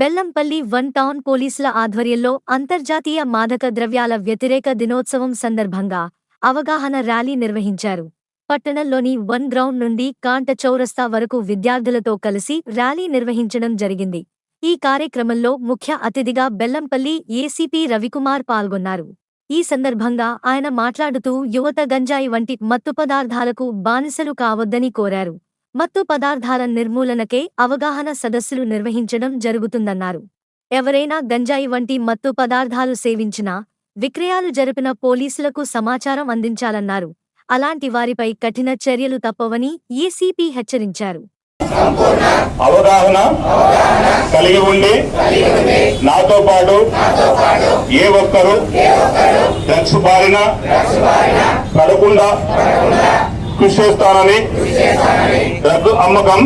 Bellampalli one town పోలీసుల ఆధ్వర్యంలో అంతర్జాతీయ మాదక ద్రవ్యాల వ్యతిరేక దినోత్సవం సందర్భంగా అవగాహన ర్యాలీ నిర్వహించారు. పట్టణంలోని వన్ గ్రౌండ్ నుండి కాంట చౌరస్తా వరకు విద్యార్థులతో కలిసి ర్యాలీ నిర్వహించడం జరిగింది. ఈ కార్యక్రమంలో ముఖ్య అతిథిగా బెల్లంపల్లి ఏసీపీ రవికుమార్ పాల్గొన్నారు. ఈ సందర్భంగా ఆయన మాట్లాడుతూ యువత గంజాయి వంటి మత్తు పదార్థాలకు బానిసలు కావద్దని కోరారు. మత్తు పదార్థాల నిర్మూలనకే అవగాహన సదస్సులు నిర్వహించడం జరుగుతుందన్నారు. ఎవరైనా గంజాయి వంటి మత్తు పదార్థాలు సేవించినా విక్రయాలు జరిపిన పోలీసులకు సమాచారం అందించాలన్నారు. అలాంటి వారిపై కఠిన చర్యలు తప్పవని ఏసీపీ హెచ్చరించారు. అవగాహన కలిగి ఉండి నాతో పాటు ఏ ఒక్కరు డ్రగ్స్ బారిన పడకుండా కృషి చేస్తానని డ్రగ్ అమ్మకం.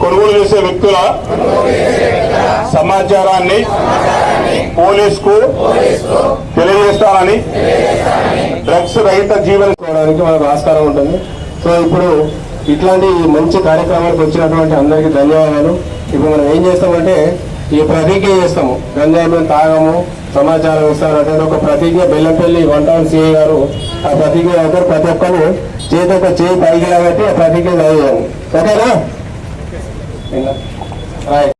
కొనుగోలు చేసే వ్యక్తుల సమాచారాన్ని పోలీసుకు తెలియజేస్తానని డ్రగ్స్ రహిత జీవన చూడడానికి మనకు ఆస్కారం ఉంటుంది. సో ఇప్పుడు ఇట్లాంటి మంచి కార్యక్రమాలకు వచ్చినటువంటి అందరికీ ధన్యవాదాలు. ఇప్పుడు మనం ఏం చేస్తామంటే ఈ ప్రతిజ్ఞ చేస్తాము? గంజాయి మేము తాగము సమాచారం ఇస్తాం అంటే ఒక ప్రతిజ్ఞ బెల్లంపల్లి వన్ టౌన్ సిఐ గారు ఆ ప్రతిజ్ఞ ఒకరు ప్రతి ఒక్కరు చేతి ఒక చేయి పైకి కాబట్టి ఆ ప్రతిజ్ఞ చదివాము ఓకేనా? రైట్.